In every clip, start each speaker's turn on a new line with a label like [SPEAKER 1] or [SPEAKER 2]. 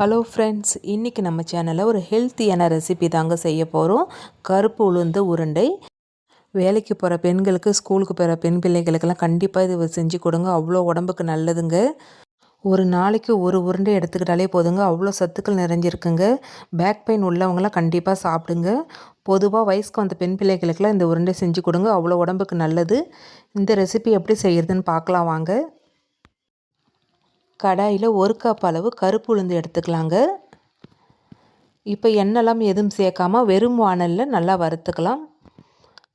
[SPEAKER 1] Hello friends இன்றைக்கி நம்ம சேனலில் ஒரு ஹெல்த்தியான ரெசிபி தாங்க செய்ய போகிறோம் கருப்பு உளுந்து உருண்டை. வேலைக்கு போகிற பெண்களுக்கு ஸ்கூலுக்கு போகிற பெண் பிள்ளைகளுக்கெல்லாம் கண்டிப்பாக இது செஞ்சு கொடுங்க. அவ்வளோ உடம்புக்கு நல்லதுங்க. ஒரு நாளைக்கு ஒரு உருண்டை எடுத்துக்கிட்டாலே போதுங்க. அவ்வளோ சத்துக்கள் நிறைஞ்சிருக்குங்க. பேக் பெயின் உள்ளவங்களாம் கண்டிப்பாக சாப்பிடுங்க. பொதுவாக வயசுக்கு வந்த பெண் பிள்ளைகளுக்கெல்லாம் இந்த உருண்டை செஞ்சு கொடுங்க. அவ்வளோ உடம்புக்கு நல்லது. இந்த ரெசிபி எப்படி செய்கிறதுன்னு பார்க்கலாம் வாங்க. கடாயில் ஒரு கப் அளவு கருப்பு உளுந்து எடுத்துக்கலாங்க. இப்போ எண்ணெய்லாம் எதுவும் சேர்க்காம வெறும் வானலில் நல்லா வறுத்துக்கலாம்.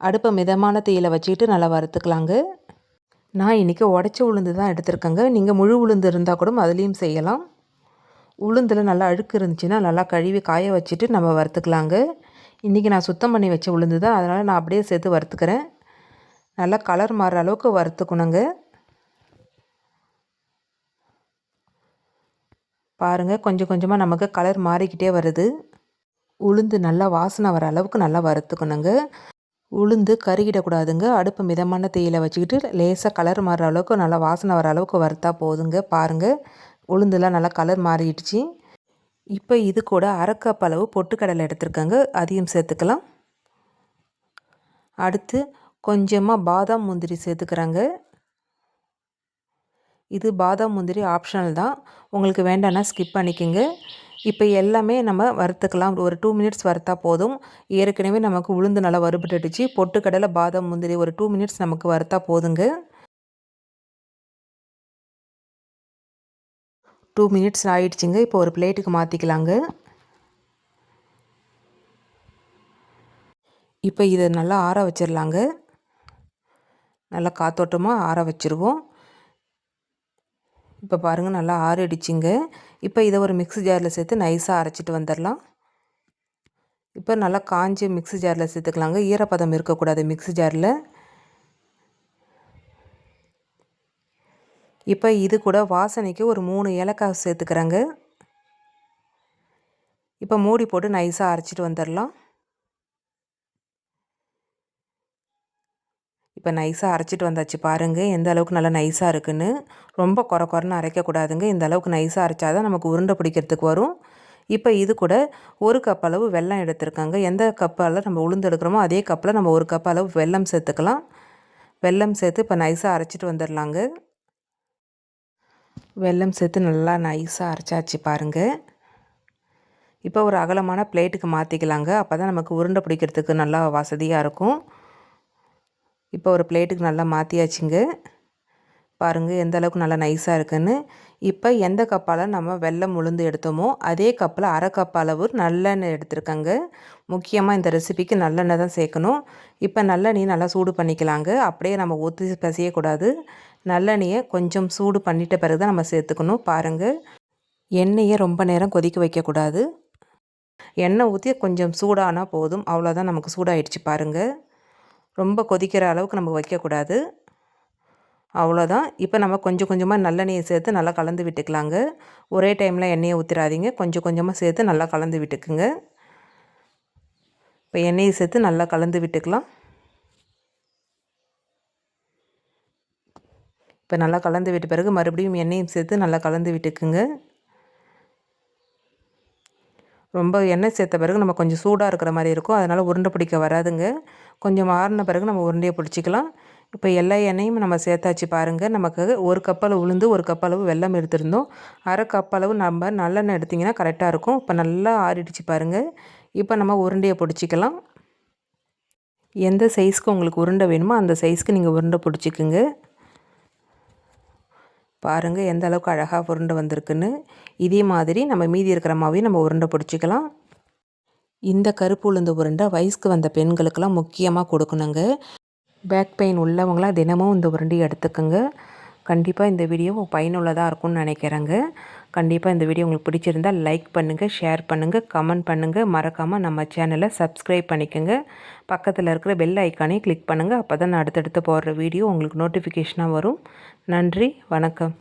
[SPEAKER 1] அடுப்பை மிதமான தீயில் வச்சுக்கிட்டு நல்லா வறுத்துக்கலாங்க. நான் இன்றைக்கி உடச்ச உளுந்து தான் எடுத்திருக்கேங்க. நீங்கள் முழு உளுந்து இருந்தால் கூட அதுலேயும் செய்யலாம். உளுந்தில் நல்லா அழுக்கு இருந்துச்சுன்னா நல்லா கழுவி காய வச்சுட்டு நம்ம வறுத்துக்கலாங்க. இன்றைக்கி நான் சுத்தம் பண்ணி வச்ச உளுந்து தான். அதனால் நான் அப்படியே சேர்த்து வறுத்துக்கிறேன். நல்லா கலர் மாறுற அளவுக்கு வறுத்துக்கணுங்க. பாருங்கள் கொஞ்சம் கொஞ்சமாக நமக்கு கலர் மாறிக்கிட்டே வருது. உளுந்து நல்லா வாசனை வர அளவுக்கு நல்லா வறுத்துக்கணுங்க. உளுந்து கருகிடக்கூடாதுங்க. அடுப்பு மிதமான தேயில வச்சுக்கிட்டு லேசாக கலர் மாறுற அளவுக்கு நல்லா வாசனை வர அளவுக்கு வறுத்தா போதுங்க. பாருங்கள் உளுந்துலாம் நல்லா கலர் மாறிடுச்சு. இப்போ இது கூட அரைக்கப் அளவு பொட்டுக்கடலை எடுத்துருக்கேங்க. அதையும் சேர்த்துக்கலாம். அடுத்து கொஞ்சமாக பாதாம் முந்திரி சேர்த்துக்கிறாங்க. இது பாதாம் முந்திரி ஆப்ஷனல் தான். உங்களுக்கு வேண்டாம்னா ஸ்கிப் பண்ணிக்கோங்க. இப்போ எல்லாமே நம்ம வறுத்துக்கலாம். ஒரு டூ மினிட்ஸ் வறுத்தா போதும். ஏற்கனவே நமக்கு உளுந்து நல்லா வறுபட்டுடுச்சு. பொட்டுக்கடலை பாதாம் முந்திரி ஒரு டூ மினிட்ஸ் நமக்கு வறுத்தா போதுங்க. டூ மினிட்ஸ் ஆயிடுச்சுங்க. இப்போ ஒரு பிளேட்டுக்கு மாற்றிக்கலாங்க இப்போ இதை நல்லா ஆற வச்சிடலாங்க நல்லா காத்தோட்டமாக ஆற வச்சுருவோம். இப்போ பாருங்கள் நல்லா ஆறிடுச்சிங்க. இப்போ இதை ஒரு மிக்ஸி ஜாரில் சேர்த்து நைஸாக அரைச்சிட்டு வந்துடலாம். இப்போ நல்லா காஞ்சி மிக்ஸி ஜாரில் சேர்த்துக்கலாங்க. ஈரப்பதம் இருக்கக்கூடாது மிக்ஸி ஜாரில் இப்போ இது கூட வாசனைக்கு ஒரு மூணு ஏலக்காய் சேர்த்துக்கிறேங்க. இப்போ மூடி போட்டு நைஸாக அரைச்சிட்டு வந்துடலாம். இப்போ நைஸாக அரைச்சிட்டு வந்தாச்சு பாருங்கள் எந்த அளவுக்கு நல்லா நைஸாக இருக்குன்னு. ரொம்ப குறை குறைன்னு அரைக்கக்கூடாதுங்க. இந்த அளவுக்கு நைஸாக அரைச்சா தான் நமக்கு உருண்டை பிடிக்கிறதுக்கு வரும். இப்போ இது கூட ஒரு கப் அளவு வெல்லம் எடுத்திருக்காங்க. எந்த கப்பால் நம்ம உளுந்து எடுக்கிறோமோ அதே கப்பில் நம்ம ஒரு கப் அளவு வெல்லம் சேர்த்துக்கலாம். வெல்லம் சேர்த்து இப்போ நைஸாக அரைச்சிட்டு வந்துடலாங்க வெல்லம் சேர்த்து நல்லா நைஸாக அரைச்சாச்சு பாருங்கள் இப்போ ஒரு அகலமான பிளேட்டுக்கு மாற்றிக்கலாங்க அப்போ தான் நமக்கு உருண்டை பிடிக்கிறதுக்கு நல்லா வசதியாக இருக்கும். இப்போ ஒரு பிளேட்டுக்கு நல்லா மாற்றியாச்சுங்க பாருங்கள் எந்த அளவுக்கு நல்லா நைஸாக இருக்குன்னு. இப்போ எந்த கப்பால் நம்ம வெள்ளம் உளுந்து எடுத்தோமோ அதே கப்பில் அரை கப் அளவு நல்லெண்ணெய் எடுத்துருக்கங்க. முக்கியமாக இந்த ரெசிபிக்கு நல்லெண்ணெய் தான் சேர்க்கணும். இப்போ நல்லெண்ணெய் நல்லா சூடு பண்ணிக்கலாங்க. அப்படியே நம்ம ஊற்றி பசியக்கூடாது. நல்லெண்ணெயை கொஞ்சம் சூடு பண்ணிட்ட பிறகு தான் நம்ம சேர்த்துக்கணும் பாருங்கள் எண்ணெயை ரொம்ப நேரம் கொதிக்க வைக்கக்கூடாது. எண்ணெய் ஊற்றி கொஞ்சம் சூடானால் போதும். அவ்வளோதான் நமக்கு சூடாயிடுச்சு பாருங்கள் ரொம்ப கொதிக்கிற அளவுக்கு நம்ம வைக்கக்கூடாது. அவ்வளோதான். இப்போ நம்ம கொஞ்சம் கொஞ்சமாக நல்லெண்ணெயை சேர்த்து நல்லா கலந்து விட்டுக்கலாங்க. ஒரே டைமில் எண்ணெயை ஊற்றிடாதீங்க கொஞ்சம் கொஞ்சமாக சேர்த்து நல்லா கலந்து விட்டுக்குங்க. இப்போ எண்ணெயை சேர்த்து நல்லா கலந்து விட்டுக்கலாம். இப்போ நல்லா கலந்து விட்ட பிறகு மறுபடியும் எண்ணெயும் சேர்த்து நல்லா கலந்து விட்டுக்குங்க. ரொம்ப எண்ணெய் சேர்த்த பிறகு நம்ம கொஞ்சம் சூடாக இருக்கிற மாதிரி இருக்கும். அதனால் உருண்டை பிடிக்க வராதுங்க. கொஞ்சம் மாறின பிறகு நம்ம உருண்டையை பிடிச்சிக்கலாம். இப்போ எல்லா எண்ணெயும் நம்ம சேர்த்தாச்சு பாருங்கள் நமக்கு ஒரு கப்பளவு உளுந்து ஒரு கப்பளவு வெள்ளம் எடுத்திருந்தோம். அரை கப்பளவு நம்ம நல்லெண்ணெய் எடுத்திங்கன்னா கரெக்டாக இருக்கும். இப்போ நல்லா ஆறிடுச்சு பாருங்கள் இப்போ நம்ம உருண்டையை பிடிச்சிக்கலாம். எந்த சைஸ்க்கு உங்களுக்கு உருண்டை வேணுமோ அந்த சைஸ்க்கு நீங்கள் உருண்டை பிடிச்சிக்குங்க. பாருங்கள் எந்த அளவுக்கு அழகாக உருண்டை வந்திருக்குன்னு. இதே மாதிரி நம்ம மீதி இருக்கிற மாவையும் நம்ம உருண்டை பிடிச்சிக்கலாம். இந்த கருப்பு உளுந்து உருண்டை வயசுக்கு வந்த பெண்களுக்கெல்லாம் முக்கியமாக கொடுக்கணுங்க. பேக் பெயின் உள்ளவங்களாம் தினமும் இந்த உருண்டையை எடுத்துக்கோங்க. கண்டிப்பாக இந்த வீடியோ பயனுள்ளதாக இருக்கும்னு நினைக்கிறேங்க. கண்டிப்பாக இந்த வீடியோ உங்களுக்கு பிடிச்சிருந்தால் லைக் பண்ணுங்கள் ஷேர் பண்ணுங்கள் கமெண்ட் பண்ணுங்கள் மறக்காமல் நம்ம சேனலை சப்ஸ்கிரைப் பண்ணிக்கோங்க. பக்கத்தில் இருக்கிற பெல் ஐக்கானையும் கிளிக் பண்ணுங்கள் அப்போ தான் நான் அடுத்தடுத்து போடுற வீடியோ உங்களுக்கு நோட்டிஃபிகேஷனாக வரும். நன்றி வணக்கம்.